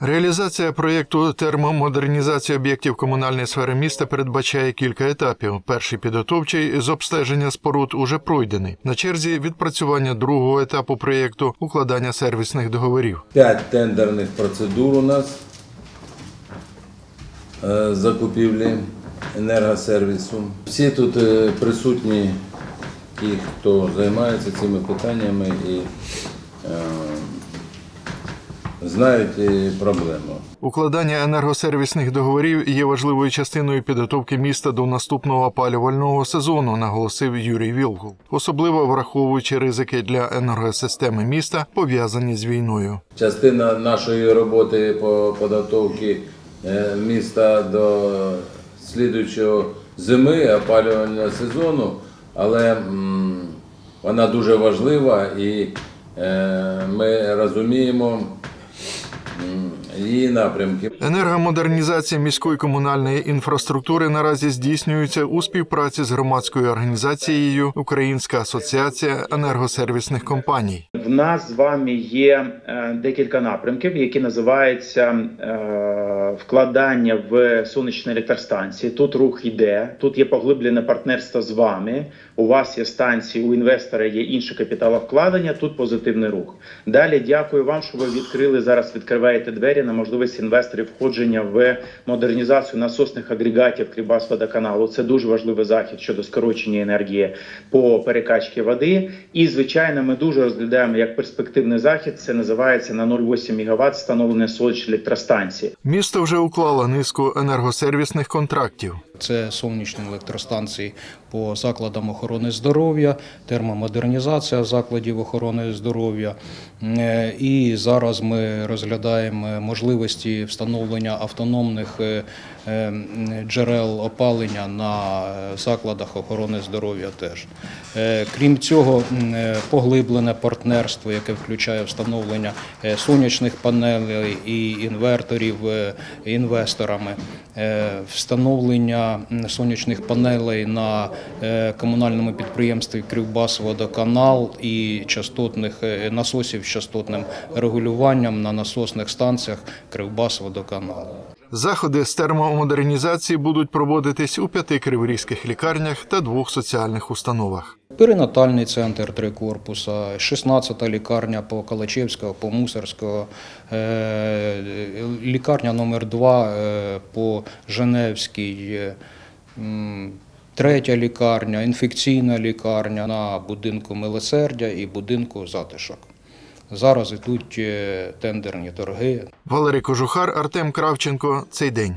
Реалізація проєкту термомодернізації об'єктів комунальної сфери міста передбачає кілька етапів. Перший підготовчий з обстеження споруд уже пройдений. На черзі відпрацювання другого етапу проєкту укладання сервісних договорів. П'ять тендерних процедур у нас е, закупівлі енергосервісу. Всі тут е, присутні, ті, хто займається цими питаннями і е, знають проблему. Укладання енергосервісних договорів є важливою частиною підготовки міста до наступного опалювального сезону, наголосив Юрій Вілкул, особливо враховуючи ризики для енергосистеми міста, пов'язані з війною. Частина нашої роботи по підготовці е, міста до слідуючого зими опалювального сезону, але вона дуже важлива і е, ми розуміємо її напрямки. Енергомодернізація міської комунальної інфраструктури наразі здійснюється у співпраці з громадською організацією Українська асоціація енергосервісних компаній. В нас з вами є е, декілька напрямків, які називаються е, вкладання в сонячні електростанції. Тут рух йде, тут є поглиблене партнерство з вами. У вас є станції, у інвестора є інше капіталовкладення. Тут позитивний рух. Далі дякую вам, що ви відкрили зараз. Відкриваєте двері на можливість інвесторів входження в модернізацію насосних агрегатів Крібасводоканалу. Це дуже важливий захід щодо скорочення енергії по перекачці води. І звичайно, ми дуже розглядаємо як перспективний захід. Це називається на 0,8 МВт встановлення сонячної електростанції. Місто вже уклало низку енергосервісних контрактів. Це сонячні електростанції по закладам охорони здоров'я, термомодернізація закладів охорони здоров'я. Е, І зараз ми розглядаємо можливості встановлення автономних е, е, джерел опалення на закладах охорони здоров'я теж. Крім цього, поглиблене партнерство, яке включає встановлення сонячних панелей і інверторів інвесторами, встановлення сонячних панелей на е, комунальному підприємстві Кривбасводоканал і частотних е, насосів з частотним регулюванням на насосних станціях Кривбасводоканалу. Заходи з термомодернізації будуть проводитись у п'яти криворізьких лікарнях та двох соціальних установах. Перинатальний центр три корпуса, 16-та лікарня по Калачевського, по Мусорського, е, лікарня номер 2 по Женевській, е, третя лікарня, інфекційна лікарня на будинку Милосердя і будинку Затишок. Зараз ідуть е, тендерні торги. Валерій Кожухар, Артем Кравченко. Цей день.